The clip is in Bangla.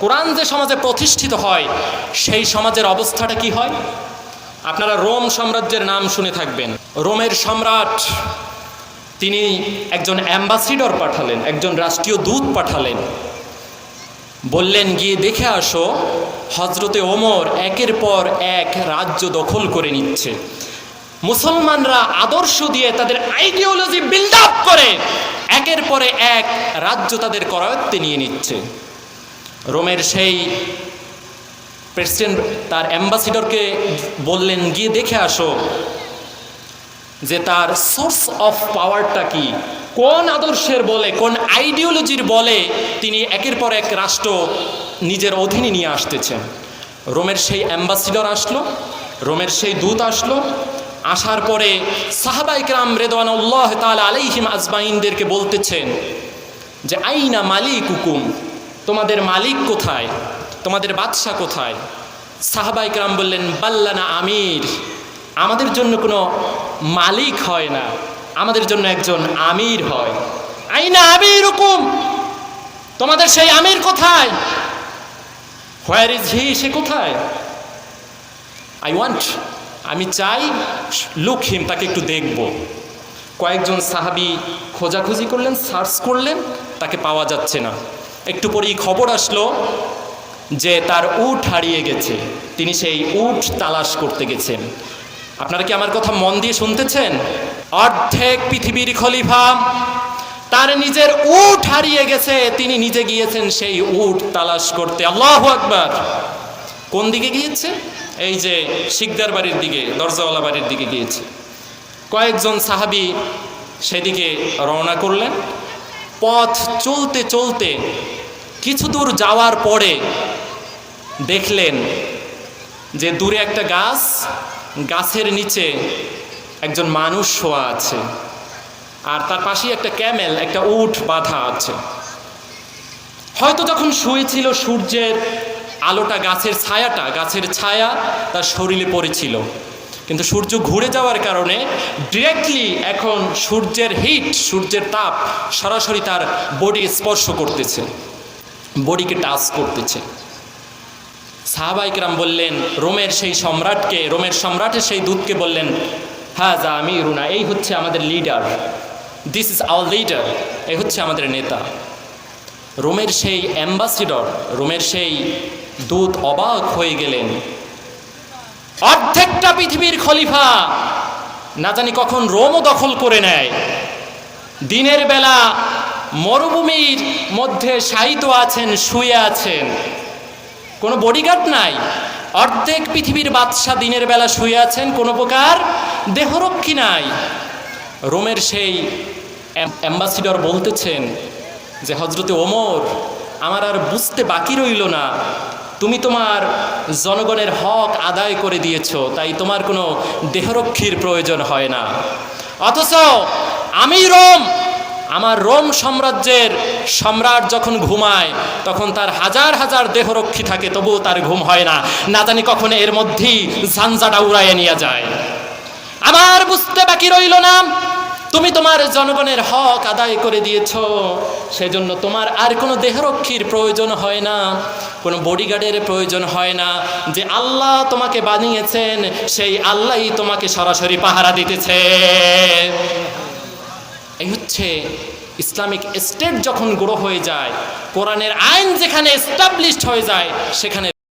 কোরআন যে সমাজে প্রতিষ্ঠিত হয়, সেই সমাজের অবস্থাটা কি হয়? আপনারা রোম সাম্রাজ্যের নাম শুনে থাকবেন। রোমের সম্রাট, তিনি একজন অ্যাম্বাসিডর পাঠালেন, একজন রাষ্ট্রীয় দূত পাঠালেন। বললেন, গিয়ে দেখে আসো হজরতে ওমর একের পর এক রাজ্য দখল করে নিচ্ছে। মুসলমানরা আদর্শ দিয়ে তাদের আইডিওলজি বিল্ড আপ করে, একের পরে এক রাজ্য তাদের করায়ত্তে নিয়ে নিচ্ছে। রোমের সেই প্রেসিডেন্ট তার অ্যাম্বাসিডরকে বললেন, গিয়ে দেখে আসো যে তার সোর্স অফ পাওয়ারটা কি। কোন আদর্শের বলে, কোন আইডিওলজির বলে তিনি একের পর এক রাষ্ট্র নিজের অধীনে নিয়ে আসতেছেন। রোমের সেই অ্যাম্বাসিডর আসলো, রোমের সেই দূত আসলো, আসার পরে সাহাবাইকরাম রেদওয়ানুল্লাহ তালা আলাইহিম আজমাইনদেরকে বলতেছেন যে, আইনা মালিক হুকুম তোমাদের মালিক কোথায়? তোমাদের বাদশাহ কোথায়? সাহাবাইকরাম বললেন, বাল্লানা আমির। আমাদের জন্য কোনো মালিক হয় না। আমাদের জন্য একজন আমির হয়। আইনা আমির হুকুম? তোমাদের সেই আমির কোথায়? Where is he? সে কোথায়? আই ওয়ান্ট, আমি চাই লুক হিম, তাকে একটু দেখব। কয়েকজন সাহাবি খোঁজাখুঁজি করলেন, সার্চ করলেন, তাকে পাওয়া যাচ্ছে না। একটু পরেই খবর আসলো যে তার উট হারিয়ে গেছে। তিনি সেই উট তালাশ করতে গেছেন। আপনারা কি আমার কথা মন দিয়ে শুনতেছেন? অর্ধেক পৃথিবীর খলিফা তার নিজের উট হারিয়ে গেছে। তিনি নিজে গিয়েছেন সেই উট তালাশ করতে। আল্লাহ আকবার। কোন দিকে গিয়েছে? এই যে শিকদার বাড়ির দিকে, দরজাওয়ালা বাড়ির দিকে গিয়েছে। কয়েকজন সাহাবি সেদিকে রওনা করলেন। পথ চলতে চলতে কিছু দূর যাওয়ার পরে দেখলেন যে দূরে একটা গাছ, গাছের নিচে একজন মানুষ শোয়া আছে আর তার পাশেই একটা ক্যামেল, একটা উট বাঁধা আছে। হয়তো যখন শুয়েছিল সূর্যের আলোটা, গাছের ছায়াটা, গাছের ছায়া তার শরীরে পড়েছিল। কিন্তু সূর্য ঘুরে যাওয়ার কারণে ডিরেক্টলি এখন সূর্যের হিট সূর্যের তাপ সরাসরি তার বডি স্পর্শ করতেছে বডিকে টাচ করতেছে। সাহাবাইকরাম বললেন, রোমের সেই সম্রাটকে, রোমের সম্রাটের সেই দূতকে বললেন হ্যাঁ যা আমি রুনা এই হচ্ছে আমাদের leader this is our leader এই হচ্ছে আমাদের নেতা। রোমের সেই অ্যাম্বাসিডর রোমের সেই দূত অবাক হয়ে গেলেন। অর্ধেকটা পৃথিবীর খলিফা না জানি কখন রোমও দখল করে নেয়। দিনের বেলা মরুভূমির মধ্যে শায়িত আছেন, শুয়ে আছেন। কোনো বডিগার্ড নাই। অর্ধেক পৃথিবীর বাদশাহ দিনের বেলা শুয়ে আছেন, কোনো প্রকার দেহরক্ষী নাই। রোমের সেই অ্যাম্বাসিডর বলতেছেন যে হজরতে ওমর, আমার আর বুঝতে বাকি রইল না। তুমি তোমার জনগণের হক আদায় করে দিয়েছ, তাই তোমার কোনো দেহরক্ষীর প্রয়োজন হয় না। অথচ আমি রোম, আমার রোম সাম্রাজ্যের সম্রাট যখন ঘুমায়, তখন তার হাজার হাজার দেহরক্ষী থাকে, তবুও তার ঘুম হয় না। না জানি কখন এর মধ্যেই ঝাঞ্ঝাটা উড়াইয়ে নিয়ে যায়। আমার বুঝতে বাকি রইল না। তুমি তোমার জনগণের হক আদায় করে দিয়েছ। সেজন্য তোমার আর কোনো দেহরক্ষীর প্রয়োজন হয় না, কোনো বডিগার্ডের প্রয়োজন হয় না। যে আল্লাহ তোমাকে বানিয়েছেন, সেই আল্লাহই তোমাকে সরাসরি পাহারা দিতেছে। এই হচ্ছে ইসলামিক স্টেট যখন গ্রো হয়ে যায়, কোরআনের আইন যেখানে এস্টাবলিশড হয়ে যায়, সেখানে